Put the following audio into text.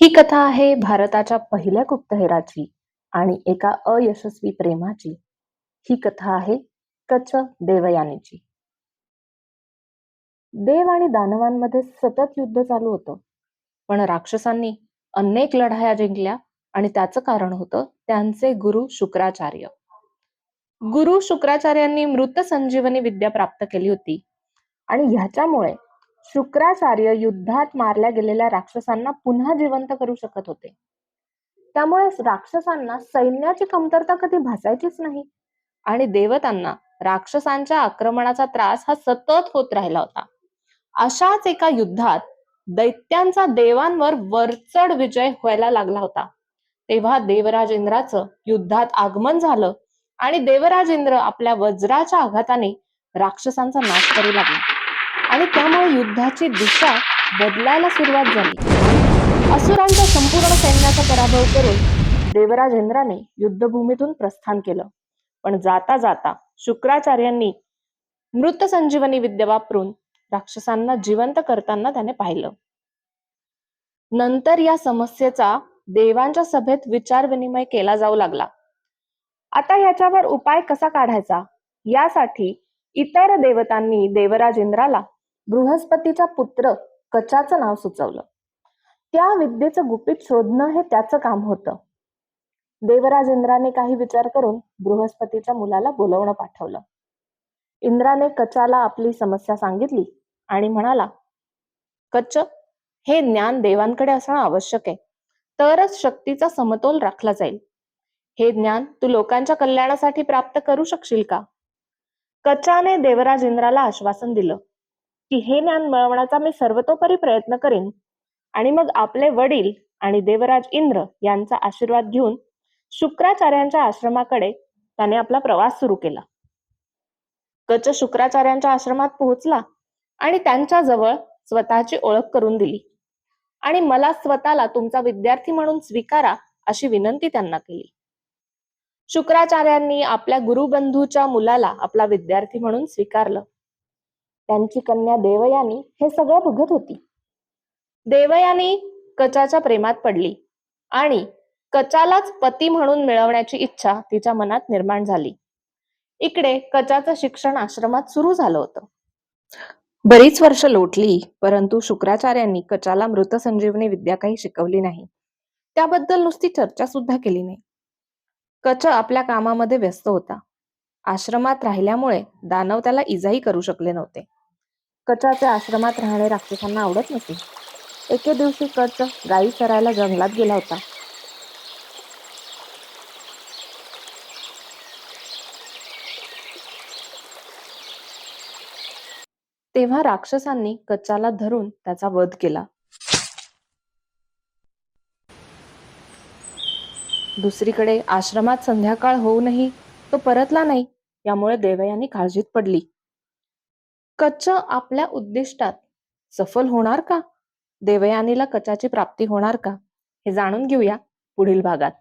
ही कथा आहे भारताच्या पहिल्या गुप्तहेराची आणि एका अयशस्वी प्रेमाची. ही कथा आहे कच देवयानीची. देव आणि दानवांमध्ये सतत युद्ध चालू होतं. पण राक्षसांनी अनेक लढाया जिंकल्या आणि त्याचं कारण होतं त्यांचे गुरु शुक्राचार्य. गुरु शुक्राचार्यांनी मृत संजीवनी विद्या प्राप्त केली होती. आणि ह्याच्यामुळे शुक्राचार्य युद्धात मारल्या गेलेल्या राक्षसांना पुन्हा जिवंत करू शकत होते. त्यामुळे राक्षसांना सैन्याची कमतरता कधी भासायचीच नाही. आणि देवतांना राक्षसांच्या आक्रमणाचा त्रास हा सतत होत राहिला होता. अशाच एका युद्धात दैत्यांचा देवांवर वरचढ विजय व्हायला लागला होता. तेव्हा देवराज इंद्राचं युद्धात आगमन झालं आणि देवराज इंद्र आपल्या वज्राच्या आघाताने राक्षसांचा नाश करू लागला. आणि त्यामुळे युद्धाची दिशा बदलायला सुरुवात झाली. असुरांच्या संपूर्ण सैन्याचा पराभव करून देवराज इंद्राने युद्धभूमीतून प्रस्थान केलं. पण जाता जाता शुक्राचार्यांनी मृत संजीवनी विद्या वापरून राक्षसांना जिवंत करताना त्याने पाहिलं. नंतर या समस्येचा देवांच्या सभेत विचार विनिमय केला जाऊ लागला. आता ह्याच्यावर उपाय कसा काढायचा? यासाठी इतर देवतांनी देवराज इंद्राला बृहस्पतीचा पुत्र कचाचं नाव सुचवलं. त्या विद्येचं गुपित शोधणं हे त्याचं काम होतं. देवराज इंद्राने काही विचार करून बृहस्पतीच्या मुलाला बोलवणं पाठवलं. इंद्राने कचाला आपली समस्या सांगितली आणि म्हणाला कच्च हे ज्ञान देवांकडे असणं आवश्यक आहे. तरच शक्तीचा समतोल राखला जाईल. हे ज्ञान तू लोकांच्या कल्याणासाठी प्राप्त करू शकशील का? कचाने देवराज इंद्राला आश्वासन दिलं. की हे ज्ञान मिळवण्याचा मी सर्वतोपरी प्रयत्न करीन. आणि मग आपले वडील आणि देवराज इंद्र यांचा आशीर्वाद घेऊन शुक्राचार्यांच्या आश्रमाकडे त्याने आपला प्रवास सुरू केला. कच शुक्राचार्यांच्या आश्रमात पोहोचला आणि त्यांच्या जवळ स्वतःची ओळख करून दिली. आणि मला स्वतःला तुमचा विद्यार्थी म्हणून स्वीकारा अशी विनंती त्यांना केली. शुक्राचार्यांनी आपल्या गुरुबंधूच्या मुलाला आपला विद्यार्थी म्हणून स्वीकारलं. त्यांची कन्या देवयानी हे सगळं बघत होती. देवयानी कचाच्या प्रेमात पडली आणि कचालाच पती म्हणून मिळवण्याची इच्छा तिच्या मनात निर्माण झाली. इकडे कचाचं शिक्षण आश्रमात सुरू झालं होतं. बरीच वर्ष लोटली परंतु शुक्राचार्यांनी कचाला मृत संजीवनी विद्या काही शिकवली नाही. त्याबद्दल नुसती चर्चा सुद्धा केली नाही. कच आपल्या कामामध्ये व्यस्त होता. आश्रमात राहिल्यामुळे दानव त्याला इजाही करू शकले नव्हते. कचाचे आश्रमात राहणे राक्षसांना आवडत नसे. एके दिवशी कच गायी चरायला जंगलात गेला होता. तेव्हा राक्षसांनी कच्चाला धरून त्याचा वध केला. दुसरीकडे आश्रमात संध्याकाळ होऊनही तो परतला नाही यामुळे देवयानी काळजीत पडली. कच आपल्या उद्दिष्टात सफल होणार का? देवयानीला कचाची प्राप्ती होणार का? हे जाणून घेऊया पुढील भागात.